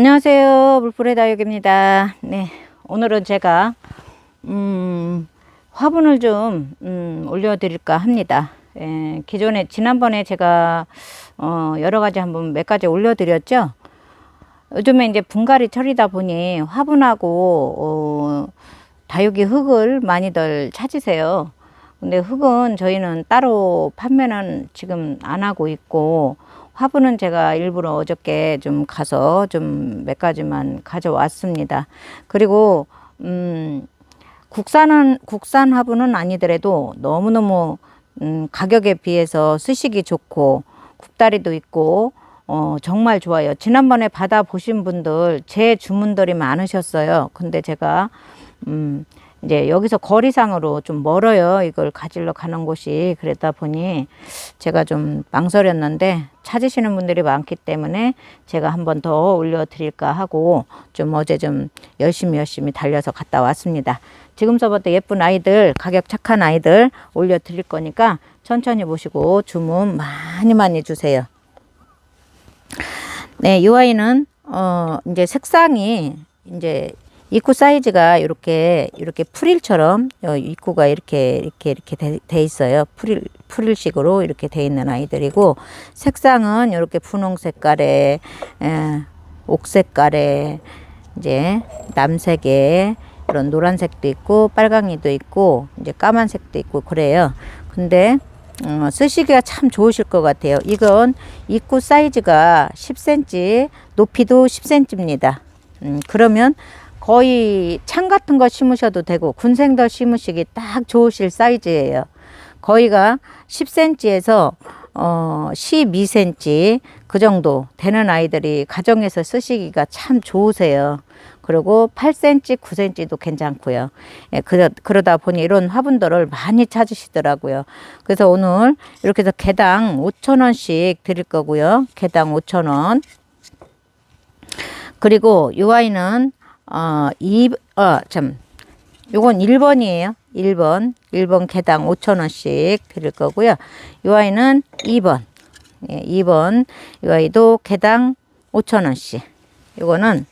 안녕하세요. 물풀의 다육입니다. 네. 오늘은 제가, 음, 화분을 좀, 음, 올려 드릴까 합니다. 예, 기존에, 지난번에 제가, 어, 여러 가지 한번 몇 가지 올려 드렸죠? 요즘에 이제 분갈이 철이다 보니 화분하고, 어, 다육이 흙을 많이들 찾으세요. 근데 흙은 저희는 따로 판매는 지금 안 하고 있고, 화분은 제가 일부러 어저께 좀 가서 좀 몇 가지만 가져왔습니다. 그리고 음 국산은 국산 화분은 아니더라도 너무너무 음 가격에 비해서 쓰시기 좋고 굽다리도 있고 어 정말 좋아요. 지난번에 받아 보신 분들 제 주문들이 많으셨어요. 근데 제가 음 이제 여기서 거리상으로 좀 멀어요. 이걸 가지러 가는 곳이. 그랬다 보니 제가 좀 망설였는데 찾으시는 분들이 많기 때문에 제가 한 번 더 올려드릴까 하고 좀 어제 좀 열심히 열심히 달려서 갔다 왔습니다. 지금서부터 예쁜 아이들, 가격 착한 아이들 올려드릴 거니까 천천히 보시고 주문 많이 많이 주세요. 네, 이 아이는 어 이제 색상이 이제 입구 사이즈가 이렇게 이렇게 프릴처럼 어, 입구가 이렇게 이렇게 이렇게 돼, 돼 있어요. 프릴 프릴식으로 이렇게 돼 있는 아이들이고 색상은 이렇게 분홍 색깔에 에, 옥 색깔에 이제 남색에 이런 노란색도 있고 빨강이도 있고 이제 까만색도 있고 그래요. 근데 어, 쓰시기가 참 좋으실 것 같아요. 이건 입구 사이즈가 10cm, 높이도 10cm입니다. 음, 그러면 거의 창 같은 거 심으셔도 되고 군생들 심으시기 딱 좋으실 사이즈예요. 거의가 10cm에서 어 12cm 그 정도 되는 아이들이 가정에서 쓰시기가 참 좋으세요. 그리고 8cm, 9cm도 괜찮고요. 예, 그러, 그러다 보니 이런 화분들을 많이 찾으시더라고요. 그래서 오늘 이렇게 해서 개당 5천원씩 드릴 거고요. 개당 5천원. 그리고 이 아이는 어, 2, 어, 참, 요건 1번이에요. 1번. 1번 개당 5천원씩 드릴 거고요. 이 아이는 2번. 예, 2번. 이 아이도 개당 5천원씩. 요거는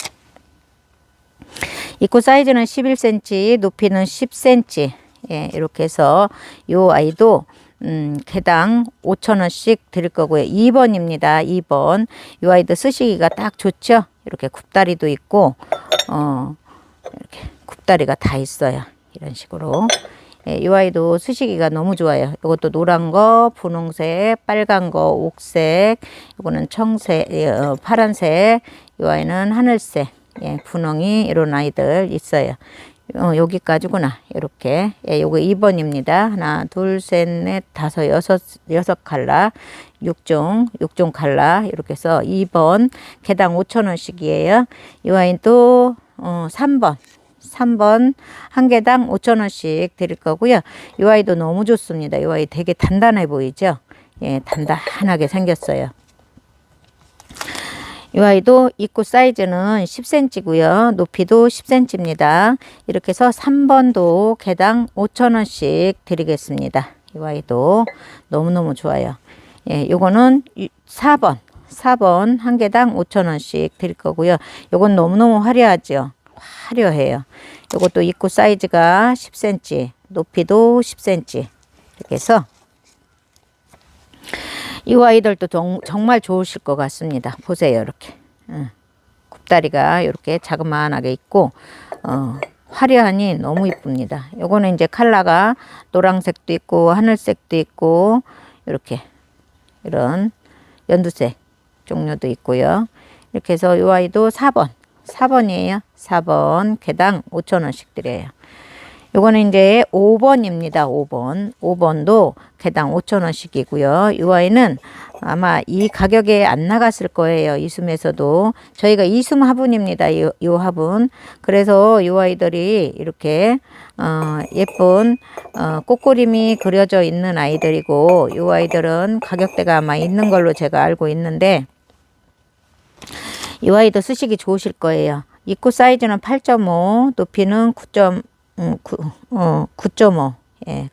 입구 사이즈는 11cm, 높이는 10cm. 예, 이렇게 해서 요 아이도 음, 개당 5천원씩 드릴 거고요. 2번입니다. 2번. 요 아이도 쓰시기가 딱 좋죠? 이렇게 굽다리도 있고, 어, 이렇게 굽다리가 다 있어요. 이런 식으로. 예, 이 아이도 쓰시기가 너무 좋아요. 이것도 노란 거, 분홍색, 빨간 거, 옥색, 이거는 청색, 어, 파란색, 이 아이는 하늘색, 예, 분홍이 이런 아이들 있어요. 어, 여기까지구나. 이렇게. 예, 요거 2번입니다. 하나, 둘, 셋, 넷, 다섯, 여섯, 여섯 칼라. 6종, 6종 칼라. 이렇게 해서 2번. 개당 5천원씩이에요. 이 아이는 또, 어, 3번. 3번 한 개당 5천원씩 드릴 거고요. 이 아이도 너무 좋습니다. 이 아이 되게 단단해 보이죠? 예, 단단하게 생겼어요. 이 아이도 입구 사이즈는 10cm고요. 높이도 10cm입니다. 이렇게 해서 3번도 개당 5천원씩 드리겠습니다. 이 아이도 너무너무 좋아요. 예, 요거는 4번. 4번 한 개당 5천원씩 드릴 거고요. 요건 너무너무 화려하죠. 화려해요. 요것도 입구 사이즈가 10cm, 높이도 10cm. 이렇게 해서 이 아이들도 정, 정말 좋으실 것 같습니다. 보세요, 이렇게. 응. 굽다리가 이렇게 자그마하게 있고, 어, 화려하니 너무 이쁩니다. 요거는 이제 컬러가 노란색도 있고, 하늘색도 있고, 이렇게, 이런 연두색 종류도 있고요. 이렇게 해서 이 아이도 4번, 4번이에요. 4번, 개당 5천원씩 드려요. 요거는 이제 5번입니다. 5번. 5번도 개당 5천원씩이고요. 이 아이는 아마 이 가격에 안 나갔을 거예요. 이숨에서도. 저희가 이숨 화분입니다. 이, 이 화분. 그래서 이 아이들이 이렇게 어, 예쁜 어, 꽃그림이 그려져 있는 아이들이고 이 아이들은 가격대가 아마 있는 걸로 제가 알고 있는데 이 아이도 쓰시기 좋으실 거예요. 입구 사이즈는 8.5, 높이는 9. 음, 9, 어, 9.5. 예.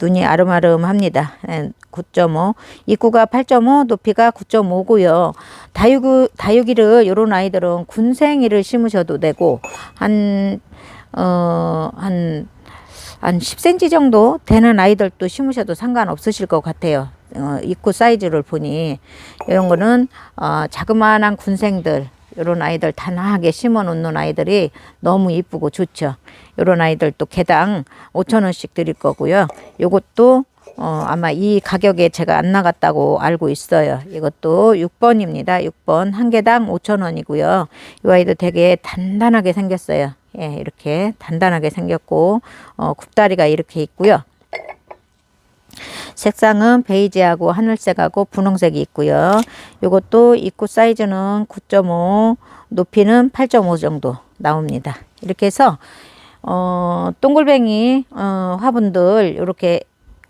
눈이 아름아름합니다. 예, 9.5. 입구가 8.5, 높이가 9.5고요. 다육이, 다육이를 요런 아이들은 군생이를 심으셔도 되고 한 어, 한, 한 10cm 정도 되는 아이들도 심으셔도 상관없으실 것 같아요. 어, 입구 사이즈를 보니 이런 거는 어, 자그마한 군생들 이런 아이들 단아하게 심어 놓는 아이들이 너무 이쁘고 좋죠. 이런 아이들도 개당 5천 원씩 드릴 거고요. 요것도 어, 아마 이 가격에 제가 안 나갔다고 알고 있어요. 이것도 6번입니다. 6번 한 개당 5천 원이고요. 이 아이도 되게 단단하게 생겼어요. 예, 이렇게 단단하게 생겼고 어, 굽다리가 이렇게 있고요. 색상은 베이지하고 하늘색하고 분홍색이 있고요. 요것도 입구 사이즈는 9.5, 높이는 8.5 정도 나옵니다. 이렇게 해서 어, 동글뱅이 어, 화분들 이렇게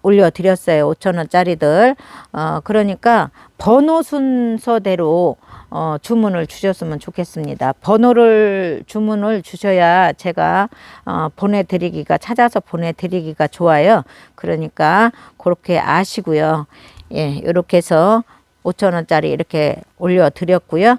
올려드렸어요. 5천원짜리들. 어, 그러니까 번호 순서대로 어, 주문을 주셨으면 좋겠습니다. 번호를 주문을 주셔야 제가 어, 보내드리기가 찾아서 보내드리기가 좋아요. 그러니까 그렇게 아시고요. 예, 이렇게 해서 5천 원짜리 이렇게 올려드렸고요.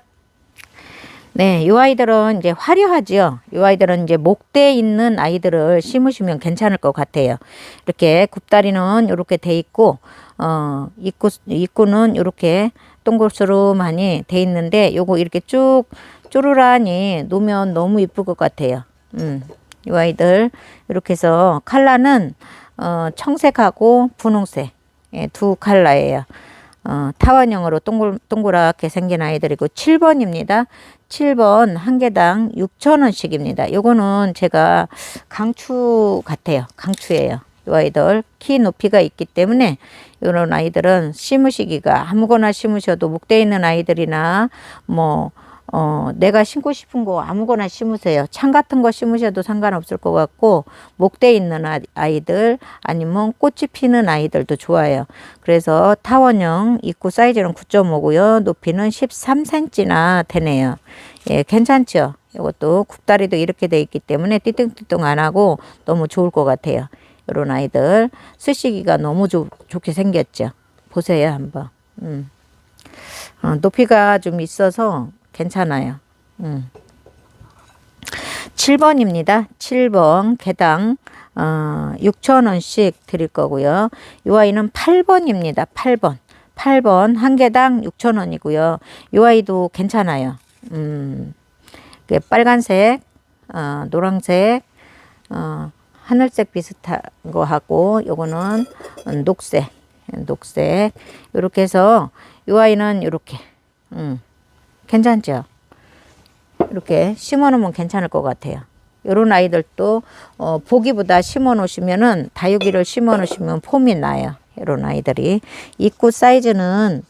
네, 이 아이들은 이제 화려하지요. 이 아이들은 이제 목대 있는 아이들을 심으시면 괜찮을 것 같아요. 이렇게 굽다리는 이렇게 돼 있고, 어, 입구, 입구는 이렇게 동글스름하니 돼 있는데, 요거 이렇게 쭉 쪼르라니 놓으면 너무 이쁠 것 같아요. 음, 이 아이들 이렇게 해서 컬러는 어, 청색하고 분홍색 예, 두 컬러예요. 어, 타원형으로 동글, 동그랗게 생긴 아이들이고 7번입니다. 7번 한 개당 6천원씩입니다. 요거는 제가 강추 같아요. 강추예요. 이 아이들 키 높이가 있기 때문에 이런 아이들은 심으시기가 아무거나 심으셔도 목대 있는 아이들이나 뭐 어, 내가 심고 싶은 거 아무거나 심으세요. 창 같은 거 심으셔도 상관없을 것 같고, 목대 있는 아- 아이들, 아니면 꽃이 피는 아이들도 좋아요. 그래서 타원형 입구 사이즈는 9.5고요. 높이는 13cm나 되네요. 예, 괜찮죠? 이것도 굽다리도 이렇게 돼 있기 때문에 띠뚱띠뚱 안 하고 너무 좋을 것 같아요. 이런 아이들. 쓰시기가 너무 좋, 좋게 생겼죠. 보세요, 한번. 음. 어, 높이가 좀 있어서 괜찮아요. 음. 7번입니다. 7번 개당 어, 6천원씩 드릴 거고요. 이 아이는 8번입니다. 8번. 8번 한 개당 6천원이고요. 이 아이도 괜찮아요. 음, 그 빨간색, 어, 노란색, 어, 하늘색 비슷한 거 하고 요거는 녹색, 녹색 이렇게 해서 이 아이는 이렇게 음, 괜찮죠? 이렇게 심어 놓으면 괜찮을 것 같아요. 요런 아이들도 어, 보기보다 심어 놓으시면은 다육이를 심어 놓으시면 폼이 나요. 이런 아이들이 입구 사이즈는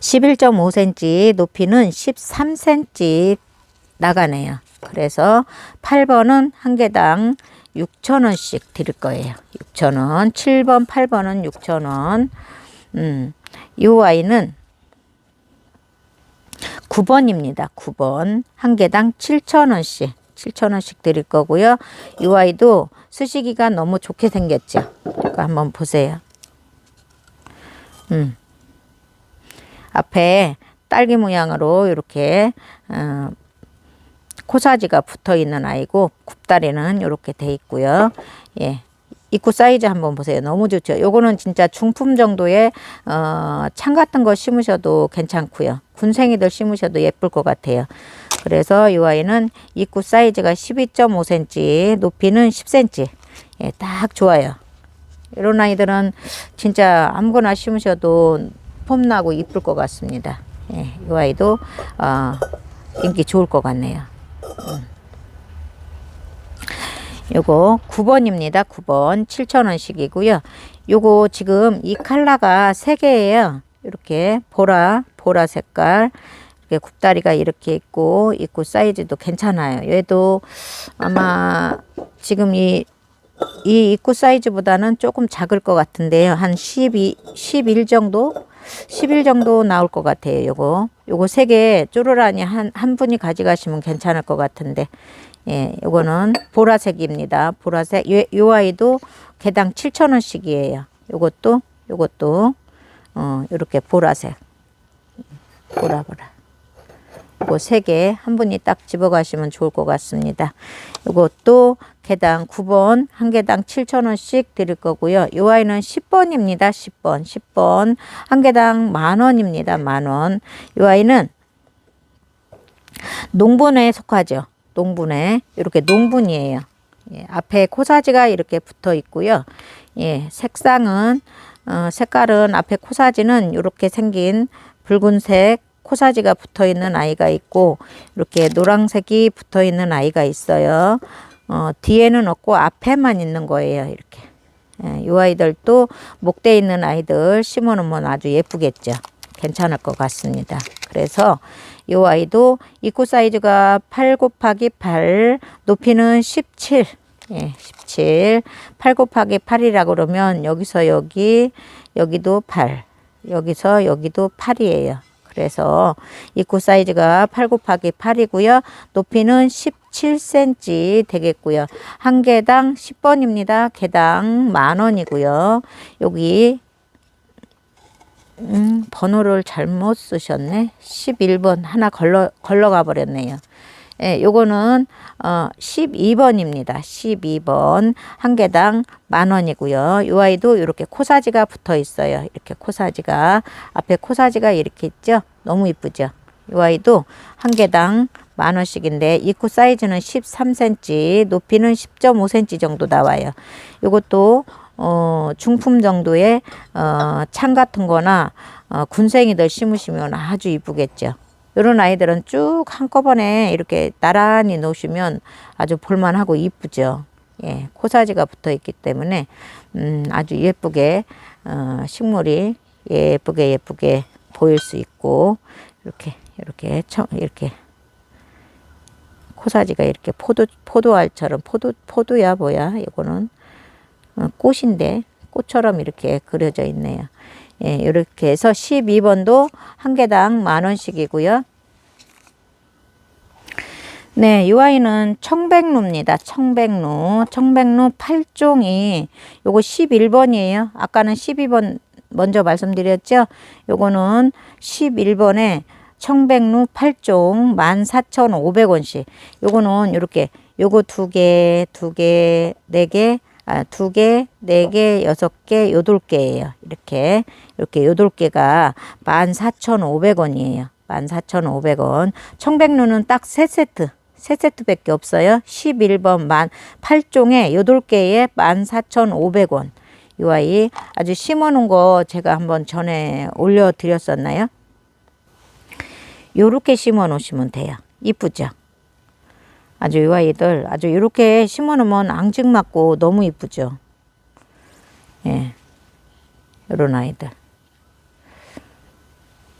11.5cm, 높이는 13cm 나가네요. 그래서 8번은 한 개당 6,000원씩 드릴 거예요. 6,000원. 7번, 8번은 6,000원. 음, 이 아이는 9번입니다. 9번. 한 개당 7,000원씩. 7,000원씩 드릴 거고요. 이 아이도 쓰시기가 너무 좋게 생겼죠. 이거 한번 보세요. 음. 앞에 딸기 모양으로 이렇게 어, 코사지가 붙어 있는 아이고 굽다리는 이렇게 돼 있고요. 예. 입구 사이즈 한번 보세요. 너무 좋죠. 요거는 진짜 중품 정도의 어, 창 같은 거 심으셔도 괜찮고요. 군생이들 심으셔도 예쁠 것 같아요. 그래서 이 아이는 입구 사이즈가 12.5cm, 높이는 10cm. 예, 딱 좋아요. 이런 아이들은 진짜 아무거나 심으셔도 폼나고 이쁠 것 같습니다. 예, 이 아이도 어, 인기 좋을 것 같네요. 음. 요거 9번입니다. 9번 7,000원씩이고요. 요거 지금 이 컬러가 세 개예요. 이렇게 보라 보라 색깔 이렇게 굽다리가 이렇게 있고 입구 사이즈도 괜찮아요. 얘도 아마 지금 이, 이 입구 사이즈보다는 조금 작을 것 같은데요. 한 12, 11 정도? 11 정도 나올 것 같아요. 요거. 요거 세 개 쪼르라니 한, 한 분이 가져가시면 괜찮을 것 같은데. 예, 요거는 보라색입니다. 보라색. 요, 요 아이도 개당 7,000원씩이에요. 요것도 요것도 어, 요렇게 보라색. 보라 보라. 요거 세 개 한 분이 딱 집어 가시면 좋을 것 같습니다. 요것도 개당 9번, 한 개당 7,000원씩 드릴 거고요. 요 아이는 10번입니다. 10번. 10번. 한 개당 만 원입니다. 만 원. 요 아이는 농분에 속하죠. 농분에 이렇게 농분이에요. 예, 앞에 코사지가 이렇게 붙어 있고요. 예, 색상은 어, 색깔은 앞에 코사지는 이렇게 생긴 붉은색 코사지가 붙어 있는 아이가 있고 이렇게 노란색이 붙어 있는 아이가 있어요. 어, 뒤에는 없고 앞에만 있는 거예요. 이렇게. 예, 이 아이들도 목대 있는 아이들 심어 놓으면 아주 예쁘겠죠. 괜찮을 것 같습니다. 그래서 이 아이도 입구 사이즈가 8 곱하기 8, 높이는 17. 예, 17. 8 곱하기 8이라 그러면 여기서 여기, 여기도 8. 여기서 여기도 8이에요. 그래서 입구 사이즈가 8 곱하기 8이고요. 높이는 17cm 되겠고요. 한 개당 10번입니다. 개당 만 원이고요. 여기 음, 번호를 잘못 쓰셨네. 11번 하나 걸러 걸러가 버렸네요. 예, 요거는 어 12번입니다. 12번 한 개당 만 원이고요. 요 아이도 이렇게 코사지가 붙어 있어요. 이렇게 코사지가 앞에 코사지가 이렇게 있죠. 너무 이쁘죠. 요 아이도 한 개당 만 원씩인데 입구 사이즈는 13cm, 높이는 10.5cm 정도 나와요. 요것도 어, 중품 정도의 어, 창 같은 거나 어, 군생이들 심으시면 아주 이쁘겠죠. 이런 아이들은 쭉 한꺼번에 이렇게 나란히 놓으시면 아주 볼만하고 이쁘죠. 예, 코사지가 붙어 있기 때문에 음, 아주 예쁘게 어, 식물이 예쁘게 예쁘게 보일 수 있고 이렇게 이렇게 청, 이렇게 코사지가 이렇게 포도 포도알처럼 포도 포도야 뭐야 이거는 어, 꽃인데 꽃처럼 이렇게 그려져 있네요. 예, 이렇게 해서 12번도 한 개당 만 원씩이고요. 네, 이 아이는 청백루입니다. 청백루. 청백루 8종이 요거 11번이에요. 아까는 12번 먼저 말씀드렸죠. 요거는 11번에 청백루 8종 14,500원씩. 요거는 이렇게 요거 두 개, 두 개, 네 개, 아, 두 개, 네 개, 여섯 개, 여덟 개예요. 이렇게 이렇게 여덟 개가 14,500원이에요. 14,500원. 청백루는 딱 세 세트. 세 세트밖에 없어요. 11번 만 8종에 여덟 개에 14,500원. 이 아이 아주 심어 놓은 거 제가 한번 전에 올려 드렸었나요? 요렇게 심어 놓으시면 돼요. 이쁘죠? 아주 이 아이들 아주 이렇게 심어 놓으면 앙증 맞고 너무 이쁘죠. 예. 요런 아이들.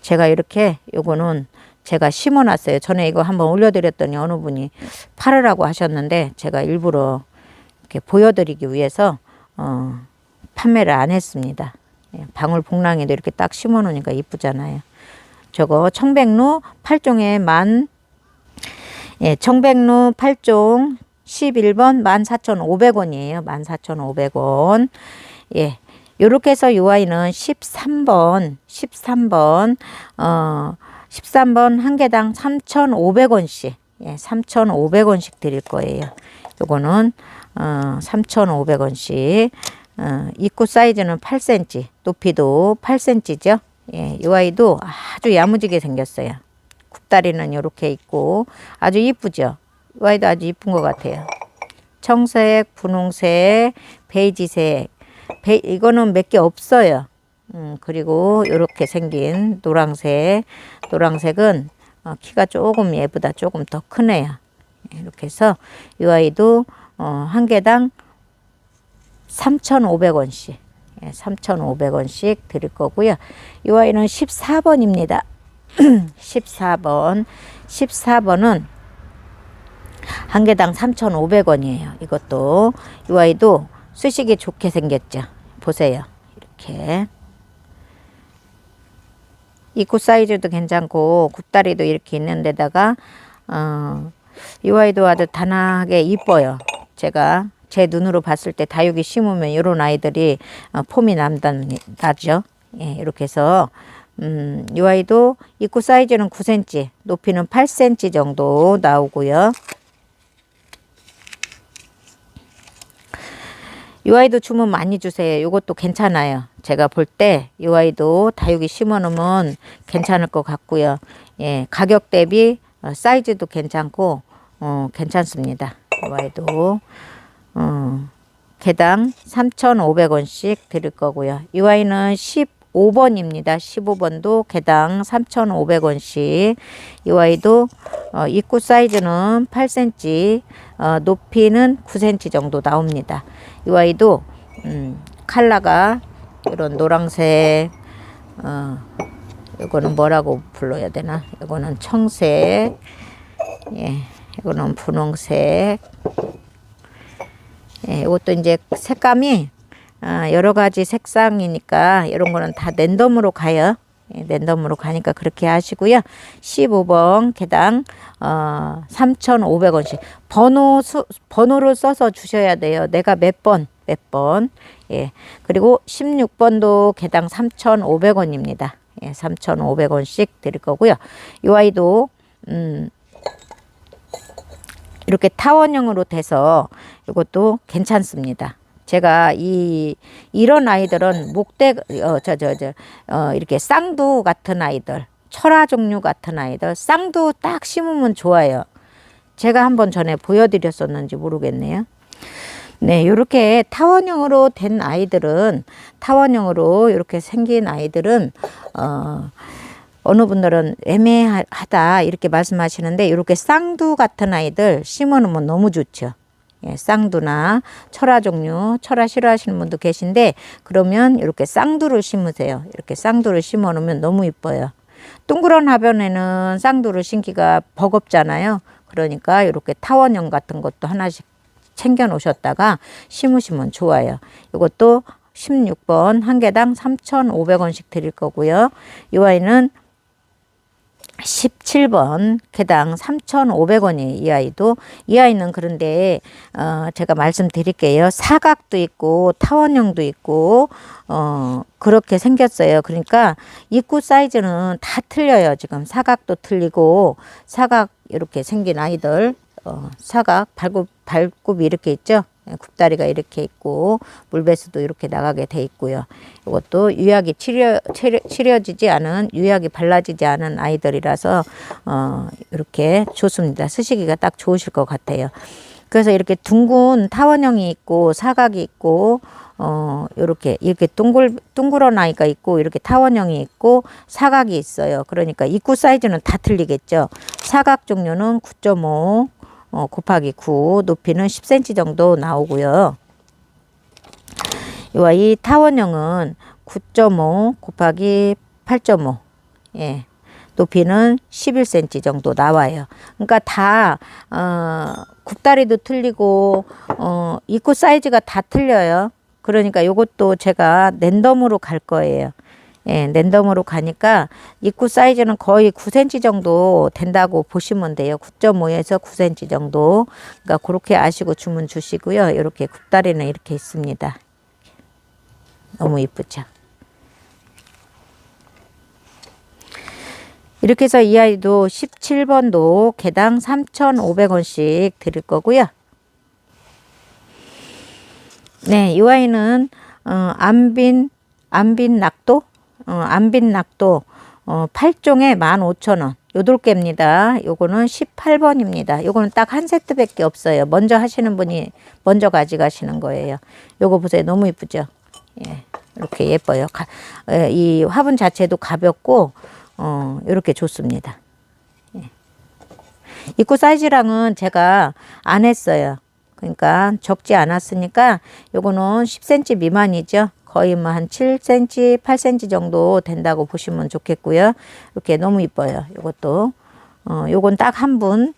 제가 이렇게 요거는 제가 심어 놨어요. 전에 이거 한번 올려드렸더니 어느 분이 팔으라고 하셨는데 제가 일부러 이렇게 보여드리기 위해서 어, 판매를 안 했습니다. 예, 방울 복랑에도 이렇게 딱 심어 놓으니까 이쁘잖아요. 저거 청백루 8종에 만 예, 청백루 8종 11번 14,500원이에요. 14,500원. 예. 요렇게 해서 요 아이는 13번, 13번, 어, 13번 한 개당 3,500원씩, 예, 3,500원씩 드릴 거예요. 요거는, 어, 3,500원씩, 어, 입구 사이즈는 8cm, 높이도 8cm죠. 예, 요 아이도 아주 야무지게 생겼어요. 굽다리는 이렇게 있고 아주 이쁘죠. 이 아이도 아주 이쁜 것 같아요. 청색, 분홍색, 베이지색. 베, 이거는 몇 개 없어요. 음, 그리고 이렇게 생긴 노랑색. 노랑색은 어, 키가 조금 얘보다 조금 더 크네요. 이렇게 해서 이 아이도 어, 한 개당 3,500원씩. 예, 3,500원씩 드릴 거고요. 이 아이는 14번입니다. 14번. 14번은 한 개당 3,500원이에요. 이것도. 이 아이도 쓰시기 좋게 생겼죠. 보세요. 이렇게. 입구 사이즈도 괜찮고 굽다리도 이렇게 있는 데다가 어, 이 아이도 아주 단아하게 이뻐요. 제가 제 눈으로 봤을 때 다육이 심으면 이런 아이들이 어, 폼이 남단 나죠. 예, 이렇게 해서 음, 이 아이도 입구 사이즈는 9cm, 높이는 8cm 정도 나오고요. 이 아이도 주문 많이 주세요. 이것도 괜찮아요. 제가 볼 때 이 아이도 다육이 심어 놓으면 괜찮을 것 같고요. 예, 가격 대비 어, 사이즈도 괜찮고 어, 괜찮습니다. 이 아이도 어, 개당 3,500원씩 드릴 거고요. 이 아이는 15번입니다. 15번도 개당 3,500원씩. 이 아이도 어, 입구 사이즈는 8cm, 어, 높이는 9cm 정도 나옵니다. 이 아이도 음, 컬러가 이런 노란색, 어, 이거는 뭐라고 불러야 되나? 이거는 청색, 예, 이거는 분홍색. 예, 이것도 이제 색감이 아, 여러 가지 색상이니까 이런 거는 다 랜덤으로 가요. 예, 랜덤으로 가니까 그렇게 하시고요. 15번 개당 어, 3,500원씩 번호 수, 번호를 써서 주셔야 돼요. 내가 몇 번, 몇 번. 예. 그리고 16번도 개당 3,500원입니다. 예, 3,500원씩 드릴 거고요. 이 아이도 음 이렇게 타원형으로 돼서 이것도 괜찮습니다. 제가 이 이런 아이들은 목대 어저 저 저 어 이렇게 쌍두 같은 아이들 철화 종류 같은 아이들 쌍두 딱 심으면 좋아요. 제가 한번 전에 보여드렸었는지 모르겠네요. 네, 이렇게 타원형으로 된 아이들은 타원형으로 이렇게 생긴 아이들은 어 어느 분들은 애매하다 이렇게 말씀하시는데 이렇게 쌍두 같은 아이들 심어놓으면 너무 좋죠. 예, 쌍두나 철화 종류, 철화 싫어하시는 분도 계신데 그러면 이렇게 쌍두를 심으세요. 이렇게 쌍두를 심어 놓으면 너무 이뻐요. 둥그런 화변에는 쌍두를 심기가 버겁잖아요. 그러니까 이렇게 타원형 같은 것도 하나씩 챙겨 놓으셨다가 심으시면 좋아요. 이것도 16번 한 개당 3,500원씩 드릴 거고요. 이 아이는 17번 개당 3,500원이에요. 이 아이도. 이 아이는 그런데 어 제가 말씀드릴게요. 사각도 있고 타원형도 있고 어 그렇게 생겼어요. 그러니까 입구 사이즈는 다 틀려요. 지금 사각도 틀리고 사각 이렇게 생긴 아이들 어 사각 발굽 발굽이 이렇게 있죠. 예, 굽다리가 이렇게 있고 물배수도 이렇게 나가게 돼 있고요. 이것도 유약이 치료, 치료 치료 지지 않은 유약이 발라지지 않은 아이들이라서 어 이렇게 좋습니다. 쓰시기가 딱 좋으실 것 같아요. 그래서 이렇게 둥근 타원형이 있고 사각이 있고 어 이렇게 이렇게 둥글 둥그런 아이가 있고 이렇게 타원형이 있고 사각이 있어요. 그러니까 입구 사이즈는 다 틀리겠죠. 사각 종류는 9.5 어, 곱하기 9 높이는 10cm 정도 나오고요. 이 타원형은 9.5 곱하기 8.5 예. 높이는 11cm 정도 나와요. 그러니까 다 어, 굽다리도 틀리고 어, 입구 사이즈가 다 틀려요. 그러니까 이것도 제가 랜덤으로 갈 거예요. 예, 랜덤으로 가니까 입구 사이즈는 거의 9cm 정도 된다고 보시면 돼요. 9.5에서 9cm 정도. 그러니까 그렇게 아시고 주문 주시고요. 이렇게 굽다리는 이렇게 있습니다. 너무 이쁘죠? 이렇게 해서 이 아이도 17번도 개당 3,500원씩 드릴 거고요. 네, 이 아이는 어, 안빈 안빈 낙도 어, 안빈 낙도 어, 8종에 15,000원. 요돌 개입니다. 요거는 18번입니다. 요거는 딱 한 세트밖에 없어요. 먼저 하시는 분이 먼저 가져가시는 거예요. 요거 보세요. 너무 이쁘죠? 예. 이렇게 예뻐요. 가, 예, 이 화분 자체도 가볍고 어, 이렇게 좋습니다. 예. 입구 사이즈랑은 제가 안 했어요. 그러니까 적지 않았으니까 요거는 10cm 미만이죠. 거의 뭐 한 7cm, 8cm 정도 된다고 보시면 좋겠고요. 이렇게 너무 이뻐요. 이것도. 어, 요건 딱 한 분.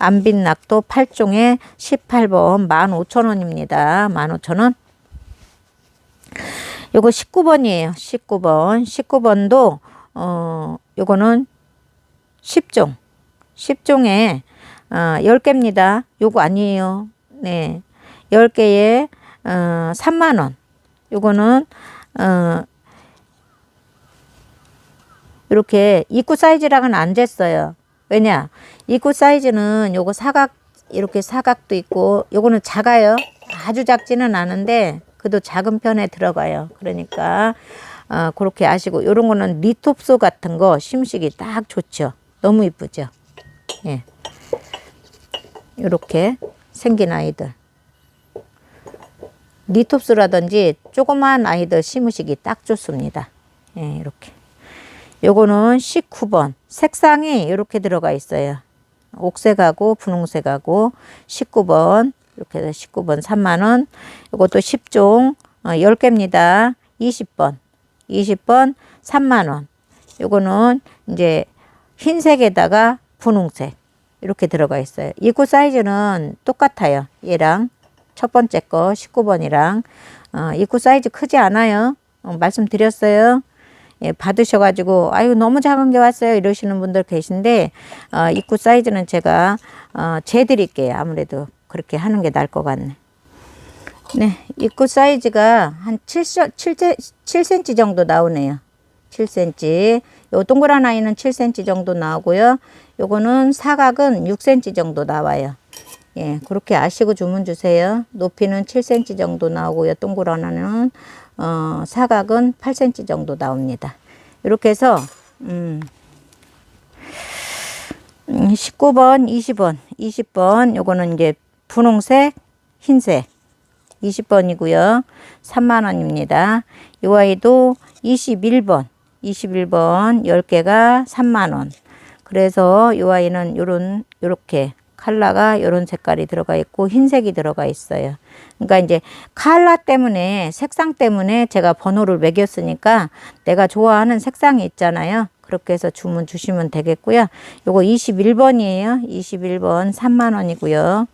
안빈 낙도 8종에 18번 15,000원입니다. 15,000원. 요거 19번이에요. 19번. 19번도 어 요거는 10종. 10종에 어, 10개입니다. 요거 아니에요. 네. 10개에 어, 3만 원. 요거는 어 이렇게 입구 사이즈랑은 안 쟀어요. 왜냐? 입구 사이즈는 요거 사각 이렇게 사각도 있고 요거는 작아요. 아주 작지는 않은데 그래도 작은 편에 들어가요. 그러니까 어, 그렇게 아시고 요런 거는 리톱소 같은 거 심식이 딱 좋죠. 너무 이쁘죠. 예. 요렇게 생긴 아이들. 리톱스라든지 조그만 아이들 심으시기 딱 좋습니다. 예, 이렇게. 요거는 19번. 색상이 이렇게 들어가 있어요. 옥색하고 분홍색하고 19번. 이렇게 해서 19번 3만원. 요것도 10종 어, 10개입니다. 20번. 20번 3만원. 요거는 이제 흰색에다가 분홍색. 이렇게 들어가 있어요. 입구 사이즈는 똑같아요. 얘랑 첫 번째 거 19번이랑 어, 입구 사이즈 크지 않아요. 어, 말씀드렸어요. 예, 받으셔가지고 아유 너무 작은 게 왔어요 이러시는 분들 계신데 어, 입구 사이즈는 제가 어, 재드릴게요. 아무래도 그렇게 하는 게 나을 것 같네. 네, 입구 사이즈가 한 7, 7, 7cm 정도 나오네요. 7cm. 요 동그란 아이는 7cm 정도 나오고요. 요거는 사각은 6cm 정도 나와요. 예, 그렇게 아시고 주문 주세요. 높이는 7cm 정도 나오고요. 동그란 아이는 어, 사각은 8cm 정도 나옵니다. 이렇게 해서 음, 19번, 20번, 20번 요거는 이제 분홍색, 흰색 20번이고요. 3만 원입니다. 이 아이도 21번, 21번 10개가 3만 원. 그래서 이 아이는 요런 요렇게 칼라가 요런 색깔이 들어가 있고 흰색이 들어가 있어요. 그러니까 이제 칼라 때문에 색상 때문에 제가 번호를 매겼으니까 내가 좋아하는 색상이 있잖아요. 그렇게 해서 주문 주시면 되겠고요. 요거 21번이에요. 21번 3만 원이고요.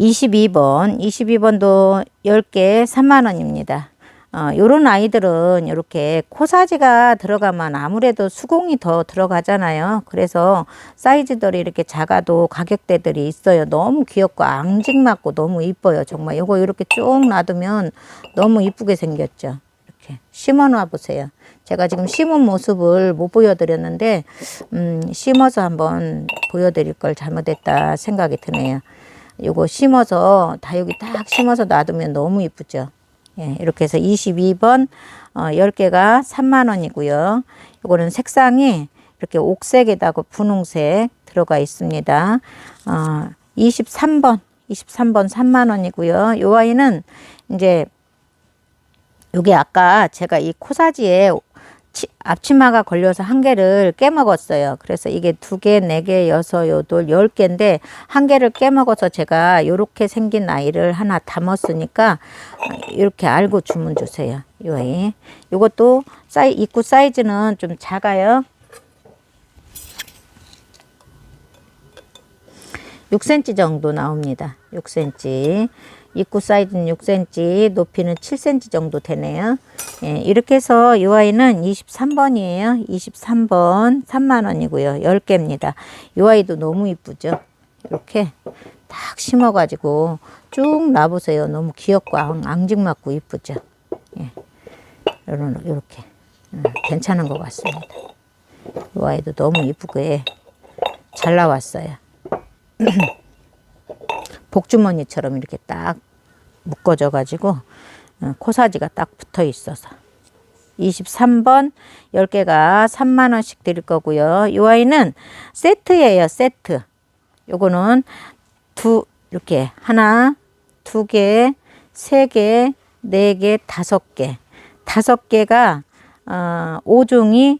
22번, 22번도 10개 3만 원입니다. 어, 요런 아이들은 이렇게 코사지가 들어가면 아무래도 수공이 더 들어가잖아요. 그래서 사이즈들이 이렇게 작아도 가격대들이 있어요. 너무 귀엽고 앙증맞고 너무 이뻐요. 정말 요거 이렇게 쭉 놔두면 너무 이쁘게 생겼죠. 이렇게 심어 놔 보세요. 제가 지금 심은 모습을 못 보여드렸는데 음, 심어서 한번 보여드릴 걸 잘못했다 생각이 드네요. 요거 심어서 다 여기 딱 심어서 놔두면 너무 이쁘죠. 예, 이렇게 해서 22번 어, 10개가 3만 원이고요. 요거는 색상이 이렇게 옥색에다가 분홍색 들어가 있습니다. 어, 23번 23번 3만 원이고요. 요 아이는 이제 요게 아까 제가 이 코사지에 치, 앞치마가 걸려서 한 개를 깨먹었어요. 그래서 이게 두 개, 네 개, 여섯, 여덟, 열 개인데 한 개를 깨먹어서 제가 요렇게 생긴 아이를 하나 담았으니까 이렇게 알고 주문 주세요. 요 아이. 요것도 사이, 입구 사이즈는 좀 작아요. 6cm 정도 나옵니다. 6cm. 입구 사이즈는 6cm, 높이는 7cm 정도 되네요. 예, 이렇게 해서 이 아이는 23번이에요. 23번 3만원이고요. 10개입니다. 이 아이도 너무 이쁘죠? 이렇게 딱 심어가지고 쭉 놔보세요. 너무 귀엽고 앙, 증맞고 이쁘죠? 예, 요런, 요렇게. 음, 괜찮은 것 같습니다. 이 아이도 너무 이쁘게 잘 나왔어요. 복주머니처럼 이렇게 딱 묶어져 가지고 어, 코사지가 딱 붙어 있어서 23번 10개가 3만 원씩 드릴 거고요. 이 아이는 세트예요. 세트. 요거는 두 이렇게 하나, 두 개, 세 개, 네 개, 다섯 개. 다섯 개가 어 5종이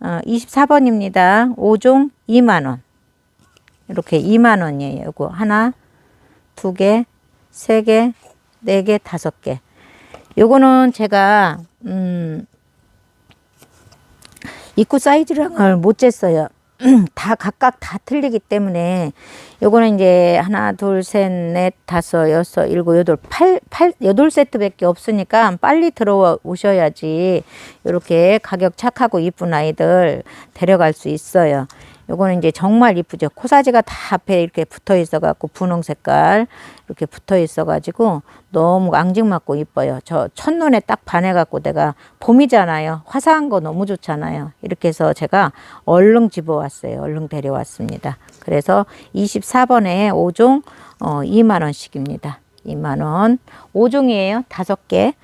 어 24번입니다. 5종 2만 원. 이렇게 2만 원이에요. 요거 하나, 두 개, 세 개, 네 개, 다섯 개. 요거는 제가 음 입구 사이즈랑을 못 쟀어요. 다 각각 다 틀리기 때문에 요거는 이제 하나 둘 셋 넷 다섯 여섯 일곱 여덟 팔팔 여덟 세트밖에 없으니까 빨리 들어 오셔야지 이렇게 가격 착하고 이쁜 아이들 데려갈 수 있어요. 요거는 이제 정말 이쁘죠. 코사지가 다 앞에 이렇게 붙어 있어 갖고 분홍 색깔 이렇게 붙어 있어 가지고 너무 앙증맞고 이뻐요. 저 첫눈에 딱 반해 갖고 내가 봄이잖아요. 화사한 거 너무 좋잖아요. 이렇게 해서 제가 얼른 집어 왔어요. 얼른 데려왔습니다. 그래서 24번에 5종 어 2만 원씩입니다. 2만 원. 5종이에요. 다섯 개.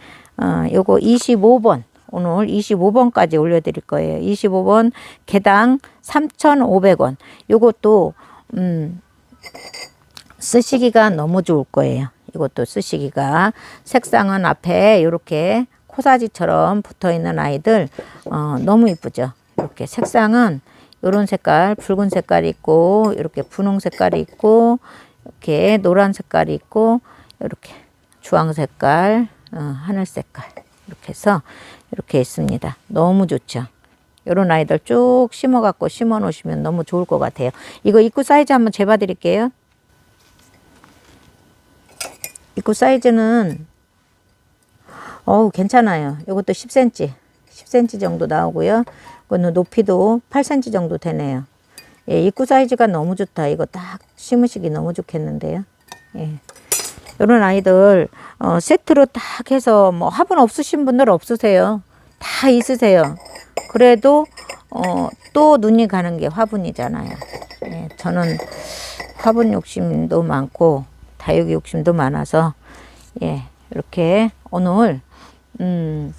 어 요거 25번. 오늘 25번까지 올려드릴 거예요. 25번 개당 3,500원. 요것도 음, 쓰시기가 너무 좋을 거예요. 이것도 쓰시기가 색상은 앞에 이렇게 코사지처럼 붙어 있는 아이들 어, 너무 이쁘죠. 이렇게 색상은 이런 색깔 붉은 색깔이 있고 이렇게 분홍 색깔이 있고 이렇게 노란 색깔이 있고 이렇게 주황 색깔 어, 하늘 색깔 이렇게 해서 이렇게 있습니다. 너무 좋죠. 이런 아이들 쭉 심어 갖고 심어 놓으시면 너무 좋을 것 같아요. 이거 입구 사이즈 한번 재봐 드릴게요. 입구 사이즈는 어우 괜찮아요. 이것도 10cm, 10cm 정도 나오고요. 이거는 높이도 8cm 정도 되네요. 예, 입구 사이즈가 너무 좋다. 이거 딱 심으시기 너무 좋겠는데요. 예. 이런 아이들 어, 세트로 딱 해서 뭐 화분 없으신 분들 없으세요. 다 있으세요. 그래도 어, 또 눈이 가는 게 화분이잖아요. 예, 저는 화분 욕심도 많고 다육이 욕심도 많아서 예, 이렇게 오늘 음,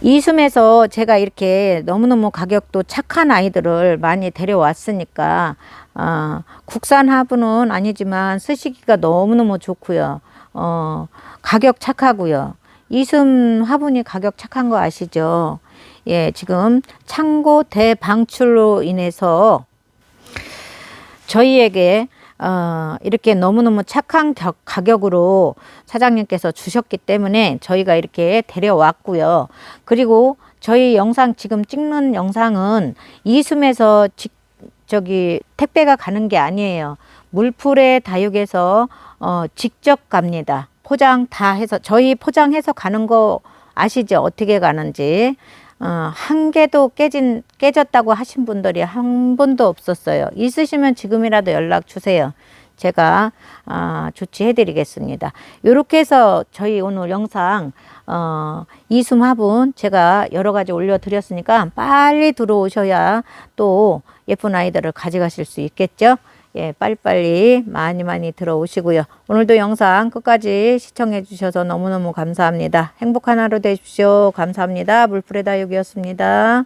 이숨에서 제가 이렇게 너무너무 가격도 착한 아이들을 많이 데려왔으니까 아, 국산 화분은 아니지만 쓰시기가 너무너무 좋고요. 어, 가격 착하고요. 이숨 화분이 가격 착한 거 아시죠? 예, 지금 창고 대방출로 인해서 저희에게 어, 이렇게 너무너무 착한 겨- 가격으로 사장님께서 주셨기 때문에 저희가 이렇게 데려왔고요. 그리고 저희 영상 지금 찍는 영상은 이숨에서 직, 저기 택배가 가는 게 아니에요. 물풀의 다육에서 어, 직접 갑니다. 포장 다 해서 저희 포장해서 가는 거 아시죠? 어떻게 가는지. 어, 한 개도 깨진 깨졌다고 하신 분들이 한 분도 없었어요. 있으시면 지금이라도 연락 주세요. 제가 아, 조치해 드리겠습니다. 이렇게 해서 저희 오늘 영상 어, 이숨 화분 제가 여러 가지 올려 드렸으니까 빨리 들어오셔야 또 예쁜 아이들을 가져가실 수 있겠죠. 예, 빨리빨리 많이 많이 들어오시고요. 오늘도 영상 끝까지 시청해 주셔서 너무너무 감사합니다. 행복한 하루 되십시오. 감사합니다. 물풀의 다육이었습니다.